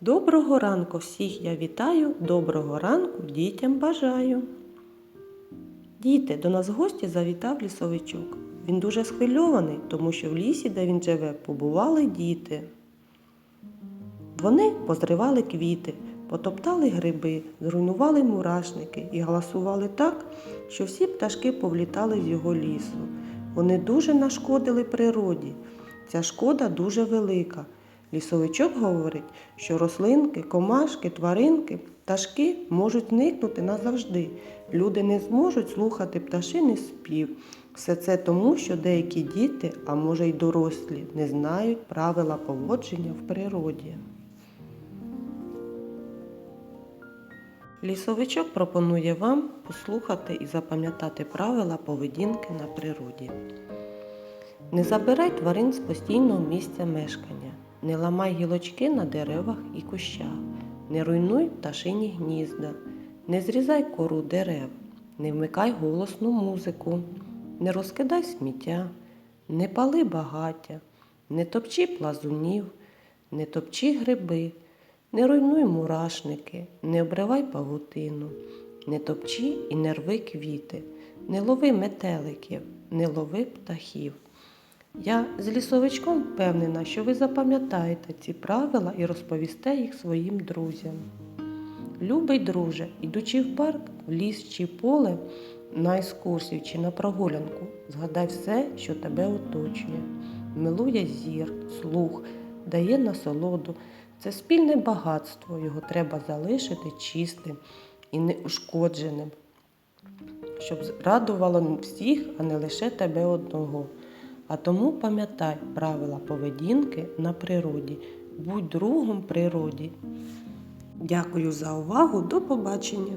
Доброго ранку всіх я вітаю, доброго ранку дітям бажаю. Діти, до нас в гості завітав лісовичок. Він дуже схвильований, тому що в лісі, де він живе, побували діти. Вони позривали квіти, потоптали гриби, зруйнували мурашники і галасували так, що всі пташки повлітали з його лісу. Вони дуже нашкодили природі. Ця шкода дуже велика. Лісовичок говорить, що рослинки, комашки, тваринки, пташки можуть зникнути назавжди. Люди не зможуть слухати пташиний спів. Все це тому, що деякі діти, а може й дорослі, не знають правила поводження в природі. Лісовичок пропонує вам послухати і запам'ятати правила поведінки на природі. Не забирай тварин з постійного місця мешкання, не ламай гілочки на деревах і кущах, не руйнуй пташині гнізда, не зрізай кору дерев, не вмикай голосну музику, не розкидай сміття, не пали багаття, не топчи плазунів, не топчи гриби, не руйнуй мурашники, не обривай павутину, не топчи і не рви квіти, не лови метеликів, не лови птахів. Я з лісовичком впевнена, що ви запам'ятаєте ці правила і розповісте їх своїм друзям. Любий друже, ідучи в парк, в ліс чи поле, на екскурсію чи на прогулянку, згадай все, що тебе оточує. Милує зір, слух, дає насолоду. Це спільне багатство, його треба залишити чистим і неушкодженим, щоб радувало всіх, а не лише тебе одного. А тому пам'ятай правила поведінки на природі. Будь другом природі. Дякую за увагу. До побачення!